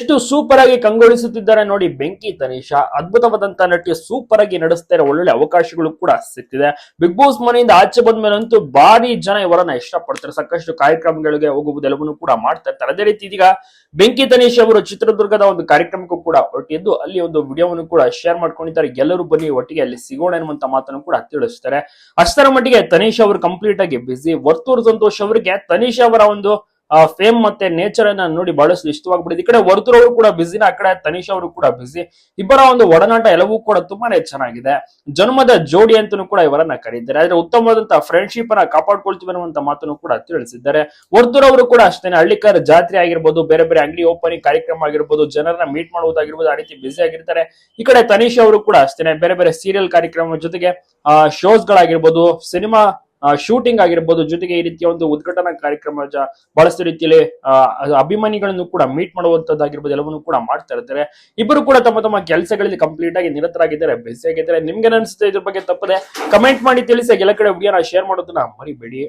ಎಷ್ಟು ಸೂಪರ್ ಆಗಿ ಕಂಗೊಳಿಸುತ್ತಿದ್ದಾರೆ ನೋಡಿ ಬೆಂಕಿ ತನಿಷಾ. ಅದ್ಭುತವಾದಂತಹ ನಟಿ ಸೂಪರ್ ಆಗಿ ನಡೆಸ್ತಾರೆ ಒಳ್ಳೊಳ್ಳೆ ಅವಕಾಶಗಳು ಕೂಡ ಸಿಗ್ತಿದೆ ಬಿಗ್ ಬಾಸ್ ಮನೆಯಿಂದ ಆಚೆ ಬಂದ ಮೇಲಂತೂ ಭಾರಿ ಜನ ಇವರನ್ನ ಇಷ್ಟಪಡ್ತಾರೆ. ಸಾಕಷ್ಟು ಕಾರ್ಯಕ್ರಮಗಳಿಗೆ ಹೋಗುವುದೆಲ್ಲವನ್ನು ಕೂಡ ಮಾಡ್ತಾ ಇರ್ತಾರೆ. ಅದೇ ರೀತಿ ಇದೀಗ ಬೆಂಕಿ ತನಿಷ್ ಅವರು ಚಿತ್ರದುರ್ಗದ ಒಂದು ಕಾರ್ಯಕ್ರಮಕ್ಕೂ ಕೂಡ ಹೊರಟಿದ್ದು ಅಲ್ಲಿ ಒಂದು ವಿಡಿಯೋವನ್ನು ಕೂಡ ಶೇರ್ ಮಾಡ್ಕೊಂಡಿದ್ದಾರೆ. ಎಲ್ಲರೂ ಬನ್ನಿ, ಒಟ್ಟಿಗೆ ಅಲ್ಲಿ ಸಿಗೋಣ ಎನ್ನುವಂತ ಮಾತನ್ನು ಕೂಡ ತಿಳಿಸ್ತಾರೆ. ಅಷ್ಟರ ಮಟ್ಟಿಗೆ ತನೀಶ್ ಅವರು ಕಂಪ್ಲೀಟ್ ಆಗಿ ಬಿಸಿ ವರ್ತೂರ್ ಸಂತೋಷ್ ಅವರಿಗೆ ತನೀಶ್ ಅವರ ಒಂದು ಫೇಮ್ ಮತ್ತೆ ನೇಚರ್ ಅನ್ನ ನೋಡಿ ಬಹಳಷ್ಟು ಇಷ್ಟವಾಗ್ಬಿಟ್ಟಿದೆ. ಈ ಕಡೆ ವರ್ತೂರ್ ಅವರು ಕೂಡ ಬಿಸಿನ ಆ ಕಡೆ ತನಿಷ್ ಅವರು ಕೂಡ ಬ್ಯುಸಿ ಇಬ್ಬರ ಒಂದು ಒಡನಾಟ ಎಲ್ಲವೂ ಕೂಡ ತುಂಬಾನೇ ಚೆನ್ನಾಗಿದೆ. ಜನ್ಮದ ಜೋಡಿ ಅಂತಾನೂ ಕೂಡ ಇವರನ್ನ ಕರೀತಾರೆ. ಆದ್ರೆ ಉತ್ತಮವಾದಂತಹ ಫ್ರೆಂಡ್ಶಿಪ್ ಅನ್ನ ಕಾಪಾಡ್ಕೊಳ್ತೀವಿ ಅನ್ನುವಂತ ಮಾತನ್ನು ಕೂಡ ತಿಳಿಸಿದ್ದಾರೆ. ವರ್ತೂರ್ ಕೂಡ ಅಷ್ಟೇನೆ, ಹಳ್ಳಿಕರ್ ಜಾತ್ರೆ ಆಗಿರ್ಬೋದು, ಬೇರೆ ಬೇರೆ ಅಂಗಡಿ ಓಪನಿಂಗ್ ಕಾರ್ಯಕ್ರಮ ಆಗಿರ್ಬೋದು, ಜನರನ್ನ ಮೀಟ್ ಮಾಡುವುದಾಗಿರ್ಬೋದು, ಆ ರೀತಿ ಬಿಸಿ ಆಗಿರ್ತಾರೆ. ಈ ಕಡೆ ತನಿಷ್ ಅವರು ಕೂಡ ಅಷ್ಟೇನೆ, ಬೇರೆ ಬೇರೆ ಸೀರಿಯಲ್ ಕಾರ್ಯಕ್ರಮ ಜೊತೆಗೆ ಶೋಸ್ ಗಳಾಗಿರ್ಬೋದು ಸಿನಿಮಾ ಶೂಟಿಂಗ್ ಆಗಿರ್ಬೋದು, ಜೊತೆಗೆ ಈ ರೀತಿಯ ಒಂದು ಉದ್ಘಾಟನಾ ಕಾರ್ಯಕ್ರಮ ಬಹಳಷ್ಟು ರೀತಿಯಲ್ಲಿ ಅಭಿಮಾನಿಗಳನ್ನು ಕೂಡ ಮೀಟ್ ಮಾಡುವಂತದ್ದಾಗಿರ್ಬೋದು, ಎಲ್ಲವನ್ನು ಕೂಡ ಮಾಡ್ತಾ ಇರ್ತಾರೆ. ಇಬ್ಬರು ಕೂಡ ತಮ್ಮ ತಮ್ಮ ಕೆಲಸಗಳಲ್ಲಿ ಕಂಪ್ಲೀಟ್ ಆಗಿ ನಿರತರಾಗಿದ್ದಾರೆ ಬಿಸಿ ಆಗಿದ್ದಾರೆ. ನಿಮ್ಗೆ ಅನಿಸುತ್ತೆ ಇದ್ರ ಬಗ್ಗೆ ತಪ್ಪದೆ ಕಮೆಂಟ್ ಮಾಡಿ, ತಿಳಿಸಿ. ಎಲ್ಲ ಕಡೆ ವಿಡಿಯೋನ ಶೇರ್ ಮಾಡೋದನ್ನ ಮರಿಬೇಡಿ.